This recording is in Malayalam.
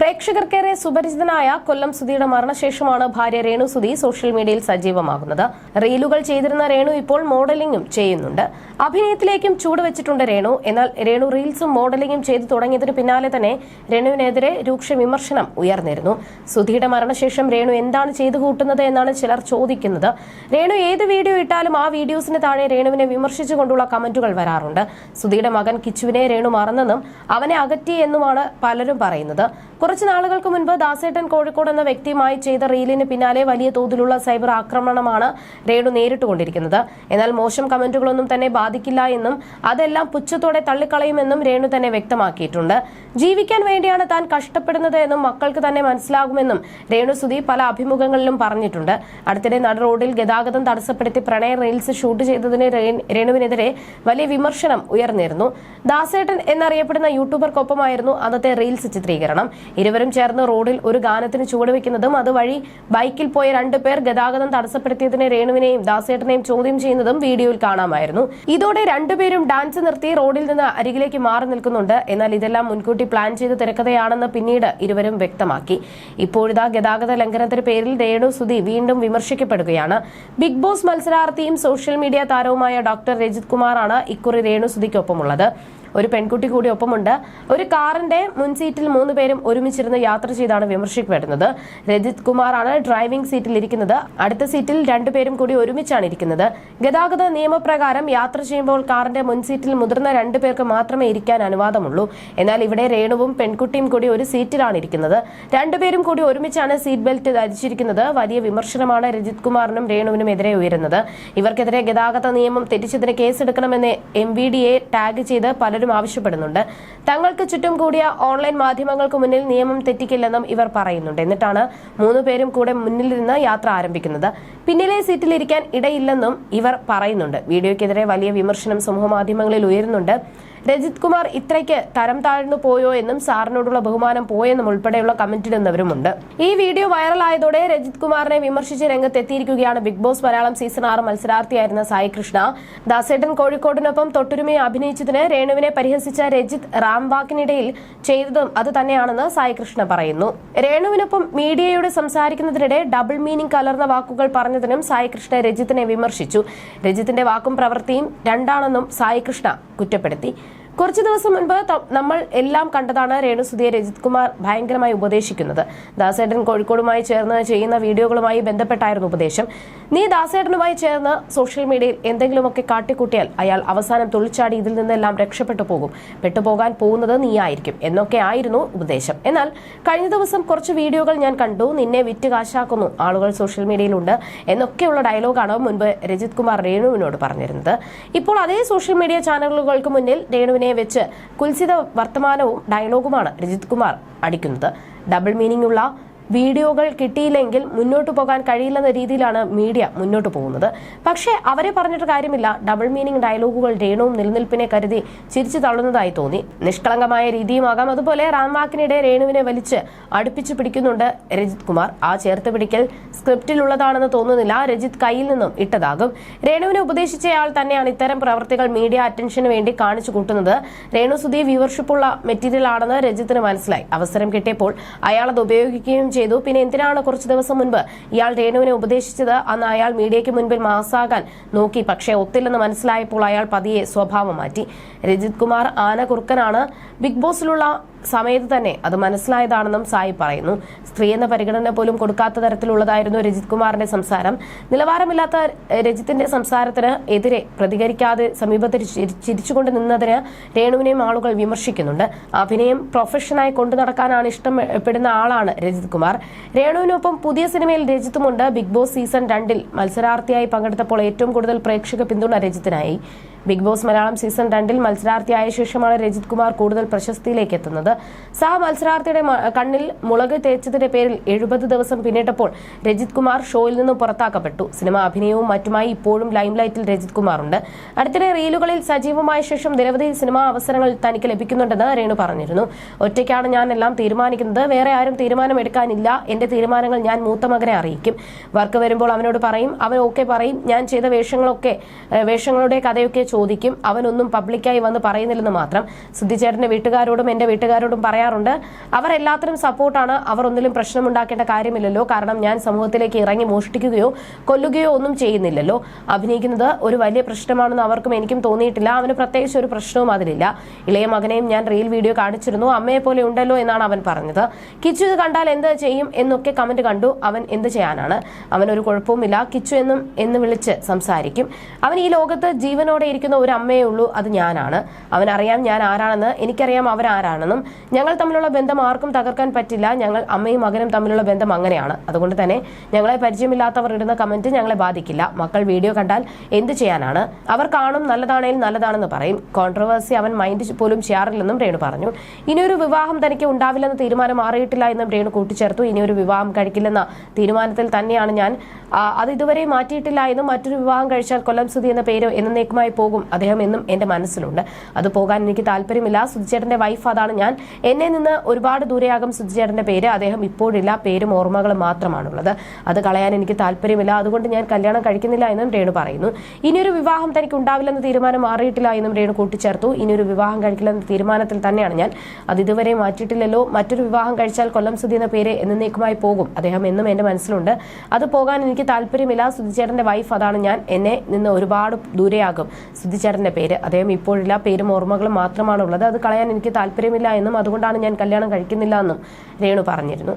പ്രേക്ഷകർക്കേറെ സുപരിചിതനായ കൊല്ലം സുധിയുടെ മരണശേഷമാണ് ഭാര്യ രേണു സുധി സോഷ്യൽ മീഡിയയിൽ സജീവമാകുന്നത്. റീലുകൾ ചെയ്തിരുന്ന രേണു ഇപ്പോൾ മോഡലിംഗും ചെയ്യുന്നുണ്ട്. അഭിനയത്തിലേക്കും ചൂടുവെച്ചിട്ടുണ്ട് രേണു. എന്നാൽ രേണു റീൽസും മോഡലിംഗും ചെയ്തു തുടങ്ങിയതിന് പിന്നാലെ തന്നെ രേണുവിനെതിരെ രൂക്ഷ വിമർശനം ഉയർന്നിരുന്നു. സുധിയുടെ മരണശേഷം രേണു എന്താണ് ചെയ്തു കൂട്ടുന്നത് എന്നാണ് ചിലർ ചോദിക്കുന്നത്. രേണു ഏത് വീഡിയോ ഇട്ടാലും ആ വീഡിയോസിന് താഴെ രേണുവിനെ വിമർശിച്ചുകൊണ്ടുള്ള കമന്റുകൾ വരാറുണ്ട്. സുധിയുടെ മകൻ കിച്ചുവിനെ രേണു മറന്നെന്നും അവനെ അകറ്റി എന്നുമാണ് പലരും പറയുന്നത്. കുറച്ച് നാളുകൾക്ക് മുൻപ് ദാസേട്ടൻ കോഴിക്കോട് എന്ന വ്യക്തിയുമായി ചെയ്ത റീലിന് പിന്നാലെ വലിയ തോതിലുള്ള സൈബർ ആക്രമണമാണ് രേണു നേരിട്ടുകൊണ്ടിരിക്കുന്നത്. എന്നാൽ മോശം കമന്റുകളൊന്നും തന്നെ ബാധിക്കില്ല എന്നും അതെല്ലാം പുച്ഛത്തോടെ തള്ളിക്കളയുമെന്നും രേണു തന്നെ വ്യക്തമാക്കിയിട്ടുണ്ട്. ജീവിക്കാൻ വേണ്ടിയാണ് താൻ കഷ്ടപ്പെടുന്നത് എന്നും മക്കൾക്ക് തന്നെ മനസ്സിലാകുമെന്നും രേണു സുധി പല അഭിമുഖങ്ങളിലും പറഞ്ഞിട്ടുണ്ട്. അടുത്തിടെ നട റോഡിൽ ഗതാഗതം തടസ്സപ്പെടുത്തി പ്രണയ റീൽസ് ഷൂട്ട് ചെയ്തതിന് രേണുവിനെതിരെ വലിയ വിമർശനം ഉയർന്നിരുന്നു. ദാസേട്ടൻ എന്നറിയപ്പെടുന്ന യൂട്യൂബർക്കൊപ്പമായിരുന്നു അന്നത്തെ റീൽസ് ചിത്രീകരണം. ഇരുവരും ചേർന്ന് റോഡിൽ ഒരു ഗാനത്തിന് ചുവടുവെക്കുന്നതും അതുവഴി ബൈക്കിൽ പോയ രണ്ടുപേർ ഗതാഗതം തടസ്സപ്പെടുത്തിയതിനെ രേണുവിനെയും ദാസേട്ടനെയും ചോദ്യം ചെയ്യുന്നതും വീഡിയോയിൽ കാണാമായിരുന്നു. ഇതോടെ രണ്ടുപേരും ഡാൻസ് നിർത്തി റോഡിൽ നിന്ന് അരികിലേക്ക് മാറി നിൽക്കുന്നുണ്ട്. എന്നാൽ ഇതെല്ലാം മുൻകൂട്ടി പ്ലാൻ ചെയ്ത് തിരക്കഥയാണെന്ന് പിന്നീട് ഇരുവരും വ്യക്തമാക്കി. ഇപ്പോഴിതാ ഗതാഗത ലംഘനത്തിന് പേരിൽ രേണു സുധി വീണ്ടും വിമർശിക്കപ്പെടുകയാണ്. ബിഗ് ബോസ് മത്സരാർത്ഥിയും സോഷ്യൽ മീഡിയ താരവുമായ ഡോക്ടർ രജിത് കുമാറാണ് ഇക്കുറി രേണു സുധിക്കൊപ്പമുള്ളത്. ഒരു പെൺകുട്ടി കൂടി ഒപ്പമുണ്ട്. ഒരു കാറിന്റെ മുൻസീറ്റിൽ മൂന്ന് പേരും ഒരുമിച്ചിരുന്ന് യാത്ര ചെയ്താണ് വിമർശിക്കപ്പെടുന്നത്. രജിത് കുമാറാണ് ഡ്രൈവിംഗ് സീറ്റിൽ ഇരിക്കുന്നത്. അടുത്ത സീറ്റിൽ രണ്ടുപേരും കൂടി ഒരുമിച്ചാണ് ഇരിക്കുന്നത്. ഗതാഗത നിയമപ്രകാരം യാത്ര ചെയ്യുമ്പോൾ കാറിന്റെ മുൻസീറ്റിൽ മുതിർന്ന രണ്ടു പേർക്ക് മാത്രമേ ഇരിക്കാൻ അനുവാദമുള്ളൂ. എന്നാൽ ഇവിടെ രേണുവും പെൺകുട്ടിയും കൂടി ഒരു സീറ്റിലാണ് ഇരിക്കുന്നത്. രണ്ടുപേരും കൂടി ഒരുമിച്ചാണ് സീറ്റ് ബെൽറ്റ് ധരിച്ചിരിക്കുന്നത്. വലിയ വിമർശനമാണ് രജിത് കുമാറിനും രേണുവിനും എതിരെ ഉയരുന്നത്. ഇവർക്കെതിരെ ഗതാഗത നിയമം തെറ്റിച്ചതിന് കേസെടുക്കണമെന്ന് എം വി ടാഗ് ചെയ്ത് പലരും ആവശ്യപ്പെടുന്നുണ്ട്. തങ്ങൾക്ക് ചുറ്റും കൂടിയ ഓൺലൈൻ മാധ്യമങ്ങൾക്ക് മുന്നിൽ നിയമം തെറ്റിക്കില്ലെന്നും ഇവർ പറയുന്നുണ്ട്. എന്നിട്ടാണ് മൂന്ന് പേരും കൂടെ മുന്നിൽ നിന്ന് യാത്ര ആരംഭിക്കുന്നത്. പിന്നിലെ സീറ്റിലിരിക്കാൻ ഇടയില്ലെന്നും ഇവർ പറയുന്നുണ്ട്. വീഡിയോയ്ക്കെതിരെ വലിയ വിമർശനം സമൂഹ മാധ്യമങ്ങളിൽ ഉയരുന്നുണ്ട്. രജിത് കുമാർ ഇത്രയ്ക്ക് തരം താഴ്ന്നു പോയോ എന്നും സാറിനോടുള്ള ബഹുമാനം പോയെന്നും ഉൾപ്പെടെയുള്ള കമന്റിടുന്നവരുമുണ്ട് ഈ വീഡിയോ വൈറലായതോടെ രജിത് കുമാറിനെ വിമർശിച്ച് രംഗത്തെത്തിയിരിക്കുകയാണ് ബിഗ് ബോസ് മലയാളം സീസൺ ആറ് മത്സരാർത്ഥിയായിരുന്ന സായി കൃഷ്ണ. ദാസേട്ടൻ കോഴിക്കോടിനൊപ്പം തൊട്ടുരുമയെ അഭിനയിച്ചതിന് രേണുവിനെ പരിഹസിച്ച രജിത് റാംവാക്കിനിടയിൽ ചെയ്തതും അത് തന്നെയാണെന്ന് സായി കൃഷ്ണ പറയുന്നു. രേണുവിനൊപ്പം മീഡിയയോട് സംസാരിക്കുന്നതിനിടെ ഡബിൾ മീനിംഗ് കലർന്ന വാക്കുകൾ പറഞ്ഞതിനും സായി കൃഷ്ണ രജിത്തിനെ വിമർശിച്ചു. രജിത്തിന്റെ വാക്കും പ്രവൃത്തിയും രണ്ടാണെന്നും സായി കൃഷ്ണ കുറ്റപ്പെടുത്തി. കുറച്ചു ദിവസം മുൻപ് നമ്മൾ എല്ലാം കണ്ടതാണ് രേണുസുധിയെ രജിത് കുമാർ ഭയങ്കരമായി ഉപദേശിക്കുന്നത്. ദാസേട്ടൻ കോഴിക്കോടുമായി ചേർന്ന് ചെയ്യുന്ന വീഡിയോകളുമായി ബന്ധപ്പെട്ടായിരുന്നു ഉപദേശം. നീ ദാസേട്ടനുമായി ചേർന്ന് സോഷ്യൽ മീഡിയയിൽ എന്തെങ്കിലുമൊക്കെ കാട്ടിക്കൂട്ടിയാൽ അയാൾ അവസാനം തുള്ളിച്ചാടി ഇതിൽ നിന്നെല്ലാം രക്ഷപ്പെട്ടു പോകും. പെട്ടുപോകാൻ പോകുന്നത് നീയായിരിക്കും എന്നൊക്കെ ആയിരുന്നു ഉപദേശം. എന്നാൽ കഴിഞ്ഞ ദിവസം കുറച്ച് വീഡിയോകൾ ഞാൻ കണ്ടു. നിന്നെ വിറ്റ് കാശാക്കുന്നു. ആളുകൾ സോഷ്യൽ മീഡിയയിലുണ്ട് എന്നൊക്കെയുള്ള ഡയലോഗാണ് മുൻപ് രജിത് കുമാർ രേണുവിനോട് പറഞ്ഞിരുന്നത്. ഇപ്പോൾ അതേ സോഷ്യൽ മീഡിയ ചാനലുകൾക്ക് മുന്നിൽ രേണുവിനെ വെച്ച് കുൽസിത വർത്തമാനവും ഡയലോഗുമാണ് രജിത് കുമാർ അടിക്കുന്നത്. ഡബിൾ മീനിംഗ് ഉള്ള വീഡിയോകൾ കിട്ടിയില്ലെങ്കിൽ മുന്നോട്ട് പോകാൻ കഴിയില്ലെന്ന രീതിയിലാണ് മീഡിയ മുന്നോട്ട് പോകുന്നത്. പക്ഷേ അവരെ പറഞ്ഞിട്ട് കാര്യമില്ല. ഡബിൾ മീനിങ് ഡയലോഗുകൾ രേണുവും നിലനിൽപ്പിനെ കരുതി ചിരിച്ചു തള്ളുന്നതായി തോന്നി. നിഷ്കളങ്കമായ രീതിയുമാകാം. അതുപോലെ റാംവാക്കിനിടെ രേണുവിനെ വലിച്ച് അടുപ്പിച്ചു പിടിക്കുന്നുണ്ട് രജിത് കുമാർ. ആ ചേർത്ത് പിടിക്കൽ സ്ക്രിപ്റ്റിലുള്ളതാണെന്ന് തോന്നുന്നില്ല. രജിത് കയ്യിൽ നിന്നും ഇട്ടതാകും. രേണുവിനെ ഉപദേശിച്ചയാൾ തന്നെയാണ് ഇത്തരം പ്രവർത്തികൾ മീഡിയ അറ്റൻഷന് വേണ്ടി കാണിച്ചു കൂട്ടുന്നത്. രേണു സുധി വ്യൂവർഷിപ്പുള്ള മെറ്റീരിയൽ ആണെന്ന് രജിത്തിന് മനസ്സിലായി. അവസരം കിട്ടിയപ്പോൾ അയാൾ അത് ഉപയോഗിക്കുകയും ചെയ്തു. പിന്നെ എന്തിനാണ് കുറച്ചു ദിവസം മുൻപ് ഇയാൾ രേണുവിനെ ഉപദേശിച്ചത്? അന്ന് അയാൾ മീഡിയയ്ക്ക് മുൻപിൽ മാസാകാൻ നോക്കി. പക്ഷേ ഒത്തില്ലെന്ന് മനസ്സിലായപ്പോൾ അയാൾ പതിയെ സ്വഭാവം മാറ്റി. രജിത് കുമാർ ആന കുറുക്കനാണ്. ബിഗ് ബോസിലുള്ള സമയത്ത് തന്നെ അത് മനസ്സിലായതാണെന്നും സായി പറയുന്നു. സ്ത്രീ എന്ന പരിഗണന പോലും കൊടുക്കാത്ത തരത്തിലുള്ളതായിരുന്നു രജിത് കുമാറിന്റെ സംസാരം. നിലവാരമില്ലാത്ത രജിത്തിന്റെ സംസാരത്തിന് എതിരെ പ്രതികരിക്കാതെ സമീപത്ത് ചിരി- ചിരിച്ചുകൊണ്ട് നിന്നതിന് രേണുവിനെയും ആളുകൾ വിമർശിക്കുന്നുണ്ട്. അഭിനയം പ്രൊഫഷനായി കൊണ്ടു നടക്കാനാണ് ഇഷ്ടപ്പെടുന്ന ആളാണ് രജിത് കുമാർ. രേണുവിനൊപ്പം പുതിയ സിനിമയിൽ രജിത്തുമുണ്ട്. ബിഗ് ബോസ് സീസൺ രണ്ടിൽ മത്സരാർത്ഥിയായി പങ്കെടുത്തപ്പോൾ ഏറ്റവും കൂടുതൽ പ്രേക്ഷക പിന്തുണ രജിത്തിനായി. ബിഗ് ബോസ് മലയാളം സീസൺ രണ്ടിൽ മത്സരാർത്ഥിയായ ശേഷമാണ് രജിത് കുമാർ കൂടുതൽ പ്രശസ്തിയിലേക്ക് എത്തുന്നത്. സഹ മത്സരാർത്ഥിയുടെ കണ്ണിൽ മുളക് തേച്ചതിന്റെ പേരിൽ എഴുപത് ദിവസം പിന്നിട്ടപ്പോൾ രജിത് കുമാർ ഷോയിൽ നിന്ന് പുറത്താക്കപ്പെട്ടു. സിനിമ അഭിനയവും മറ്റുമായി ഇപ്പോഴും ലൈംലൈറ്റിൽ രജിത് കുമാർ ഉണ്ട് അടുത്തിടെ റീലുകളിൽ സജീവമായ ശേഷം നിരവധി സിനിമാ അവസരങ്ങൾ തനിക്ക് ലഭിക്കുന്നുണ്ടെന്ന് രേണു പറഞ്ഞിരുന്നു. ഒറ്റയ്ക്കാണ് ഞാൻ എല്ലാം തീരുമാനിക്കുന്നത്. വേറെ ആരും തീരുമാനമെടുക്കാനില്ല. എന്റെ തീരുമാനങ്ങൾ ഞാൻ മൂത്ത മകനെ അറിയിക്കും. വർക്ക് വരുമ്പോൾ അവനോട് പറയും. അവൻ ഓക്കെ പറയും. ഞാൻ ചെയ്ത വേഷങ്ങളൊക്കെ വേഷങ്ങളുടെ കഥയൊക്കെ ചോദിക്കും. അവനൊന്നും പബ്ലിക്കായി വന്ന് പറയുന്നില്ലെന്ന് മാത്രം. സിദ്ധിച്ചേട്ടന്റെ വീട്ടുകാരോടും എന്റെ വീട്ടുകാരോടും പറയാറുണ്ട്. അവർ എല്ലാത്തിനും സപ്പോർട്ടാണ് അവർ ഒന്നിലും പ്രശ്നമുണ്ടാക്കേണ്ട കാര്യമില്ലല്ലോ. കാരണം ഞാൻ സമൂഹത്തിലേക്ക് ഇറങ്ങി മോഷ്ടിക്കുകയോ കൊല്ലുകയോ ഒന്നും ചെയ്യുന്നില്ലല്ലോ. അഭിനയിക്കുന്നത് ഒരു വലിയ പ്രശ്നമാണെന്ന് അവർക്കും എനിക്കും തോന്നിയിട്ടില്ല. അവന് പ്രത്യേകിച്ച് ഒരു പ്രശ്നവും അതിലില്ല. ഇളയ മകനെയും ഞാൻ റീൽ വീഡിയോ കാണിച്ചിരുന്നു. അമ്മയെ പോലെ ഉണ്ടല്ലോ എന്നാണ് അവൻ പറഞ്ഞത്. കിച്ചു ഇത് കണ്ടാൽ എന്ത് ചെയ്യും എന്നൊക്കെ കമന്റ് കണ്ടു. അവൻ എന്ത് ചെയ്യാനാണ്? അവൻ ഒരു കുഴപ്പവുമില്ല. കിച്ചു എന്നും എന്ന് വിളിച്ച് സംസാരിക്കും. അവൻ ഈ ലോകത്ത് ജീവനോടെ ഇരിക്കുന്ന ഒരു അമ്മയേ ഉള്ളൂ അത് ഞാനാണ്. അവനറിയാം ഞാൻ ആരാണെന്ന് എനിക്കറിയാം അവരാരാണെന്നും ഞങ്ങൾ തമ്മിലുള്ള ബന്ധം ആർക്കും തകർക്കാൻ പറ്റില്ല. ഞങ്ങൾ അമ്മയും മകനും തമ്മിലുള്ള ബന്ധം അങ്ങനെയാണ്. അതുകൊണ്ട് തന്നെ ഞങ്ങളെ പരിചയമില്ലാത്തവർ ഇടുന്ന കമന്റ് ഞങ്ങളെ ബാധിക്കില്ല. മക്കൾ വീഡിയോ കണ്ടാൽ എന്ത് ചെയ്യാനാണ്? അവർ കാണും നല്ലതാണേൽ നല്ലതാണെന്ന് പറയും. കോൺട്രവേഴ്സി അവൻ മൈൻഡ് പോലും ചെയ്യാറില്ലെന്നും രേണു പറഞ്ഞു. ഇനിയൊരു വിവാഹം തനിക്ക് ഉണ്ടാവില്ലെന്ന തീരുമാനം മാറിയിട്ടില്ല എന്നും രേണു കൂട്ടിച്ചേർത്തു. ഇനിയൊരു വിവാഹം കഴിക്കില്ലെന്ന തീരുമാനത്തിൽ തന്നെയാണ് ഞാൻ അത് ഇതുവരെ മാറ്റിയിട്ടില്ല എന്നും മറ്റൊരു വിവാഹം കഴിച്ചാൽ കൊല്ലം സുധി എന്ന പേരോ എന്നേക്കുമായി പോകും അദ്ദേഹം എന്നും എന്റെ മനസ്സിലുണ്ട്. അത് പോകാൻ എനിക്ക് താല്പര്യമില്ല. സുജിചേട്ടന്റെ വൈഫ് അതാണ് ഞാൻ. എന്നെ നിന്ന് ഒരുപാട് ദൂരെയാകും സുജിചേട്ടന്റെ പേര്. അദ്ദേഹം ഇപ്പോഴില്ല. പേരും ഓർമ്മകളും മാത്രമാണുള്ളത്. അത് കളയാൻ എനിക്ക് താല്പര്യമില്ല. അതുകൊണ്ട് ഞാൻ കല്യാണം കഴിക്കുന്നില്ല എന്നും രേണു പറയുന്നു. ഇനിയൊരു വിവാഹം തനിക്ക് ഉണ്ടാവില്ലെന്ന തീരുമാനം മാറിയിട്ടില്ല എന്നും രേണു കൂട്ടിച്ചേർത്തു. ഇനിയൊരു വിവാഹം കഴിക്കില്ലെന്ന തീരുമാനത്തിൽ തന്നെയാണ് ഞാൻ. അത് ഇതുവരെ മാറ്റിയിട്ടില്ലല്ലോ. മറ്റൊരു വിവാഹം കഴിച്ചാൽ കൊല്ലം സുധി എന്ന പേര് എന്നേക്കുമായി പോകും. അദ്ദേഹം എന്നും എന്റെ മനസ്സിലുണ്ട്. അത് പോകാൻ എനിക്ക് താല്പര്യമില്ല. സുധിചേട്ടന്റെ വൈഫ് അതാണ് ഞാൻ. എന്നെ നിന്ന് ഒരുപാട് ദൂരെയാകും. സുധിച്ചേട്ടന്റെ പേര്. അദ്ദേഹം ഇപ്പോഴില്ല. പേരും ഓർമ്മകളും മാത്രമാണ് ഉള്ളത് അത് കളയാൻ എനിക്ക് താല്പര്യമില്ല എന്നും അതുകൊണ്ടാണ് ഞാൻ കല്യാണം കഴിക്കുന്നില്ല എന്നും രേണു പറഞ്ഞിരുന്നു.